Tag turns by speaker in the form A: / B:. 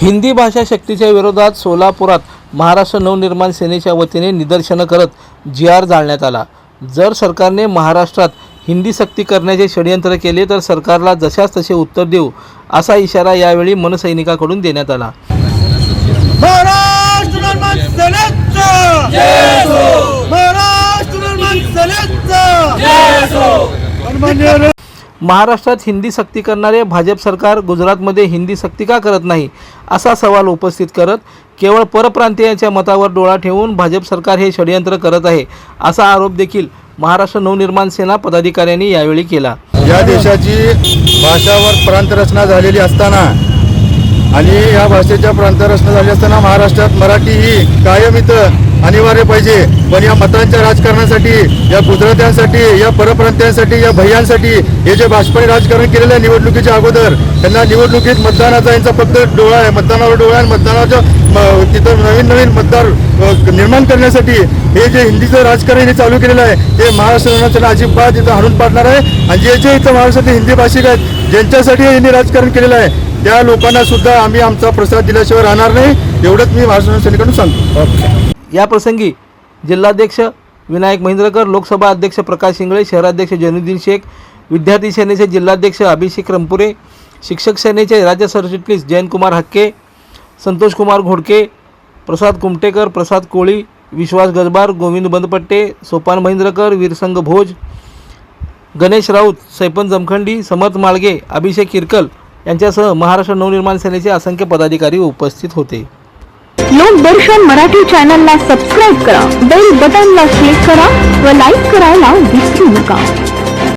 A: हिंदी भाषा शक्तीच्या विरोधात सोलापुरात महाराष्ट्र नवनिर्माण सेनेच्या वतीने निदर्शनं करत जी आर जाळण्यात आला. जर सरकारने महाराष्ट्रात हिंदी सक्ती करण्याचे षडयंत्र केले तर सरकारला जशास तसे उत्तर देऊ असा इशारा यावेळी मनसैनिकाकडून देण्यात आला.
B: निर्माण सेनेचा महाराष्ट्र निर्माण सन्माननीय
A: महाराष्ट्रात हिंदी सक्ती करणारे भाजप सरकार गुजरातमध्ये हिंदी सक्ती का करत नाही असा सवाल उपस्थित करत केवळ परप्रांतीयांच्या मतावर डोळा ठेवून भाजप सरकार हे षडयंत्र करत आहे असा आरोप देखील महाराष्ट्र नवनिर्माण सेना पदाधिकाऱ्यांनी यावेळी केला.
C: या देशाची भाषावर प्रांतरचना झालेली असताना आणि या भाषेच्या प्रांतरचना झाली असताना महाराष्ट्रात मराठी ही कायम इथं अनिवार्य पाहिजे. पण या मतांच्या राजकारणासाठी या गुजरात्यांसाठी या परप्रांतीयांसाठी या भैयांसाठी हे जे भाजपाने राजकारण केलेलं आहे निवडणुकीच्या अगोदर त्यांना निवडणुकीत मतदानाचा यांचा फक्त डोळा आहे. मतदानावर डोळा आहे. आणि मतदानाच्या तिथं नवीन नवीन मतदार निर्माण करण्यासाठी हे जे हिंदीचं राजकारण हे चालू केलेलं आहे ते महाराष्ट्र अजिबात इथं हाणून पाडणार आहे. आणि जे जे इथं महाराष्ट्रातले हिंदी भाषिक आहेत ज्यांच्यासाठी यांनी राजकारण केलेलं आहे त्या लोकांना सुद्धा आम्ही आमचा प्रसाद दिल्याशिवाय राहणार नाही. एवढंच मी महाराष्ट्र सेनेकडून सांगतो.
A: या प्रसंगी जिल्हाध्यक्ष विनायक महेंद्रकर लोकसभा अध्यक्ष प्रकाश इंगळे शहराध्यक्ष जनुद्दीन शेख विद्यार्थी सेनेचे जिल्हाध्यक्ष अभिषेक रंपुरे शिक्षक सेनेचे राज्य सरचिटणीस जयंतकुमार हक्के संतोषकुमार घोडके प्रसाद कुमटेकर प्रसाद कोळी विश्वास गजबार गोविंद बंदपट्टे सोपान महेंद्रकर वीरसंग भोज गणेश राऊत सैपन जमखंडी समर्थ माळगे अभिषेक किरकल यांच्यासह महाराष्ट्र नवनिर्माण सेनेचे असंख्य पदाधिकारी उपस्थित होते.
D: लोकदर्शन मराठी चॅनलला सबस्क्राईब करा बेल बटनला क्लिक करा व लाईक करायला विसरू नका.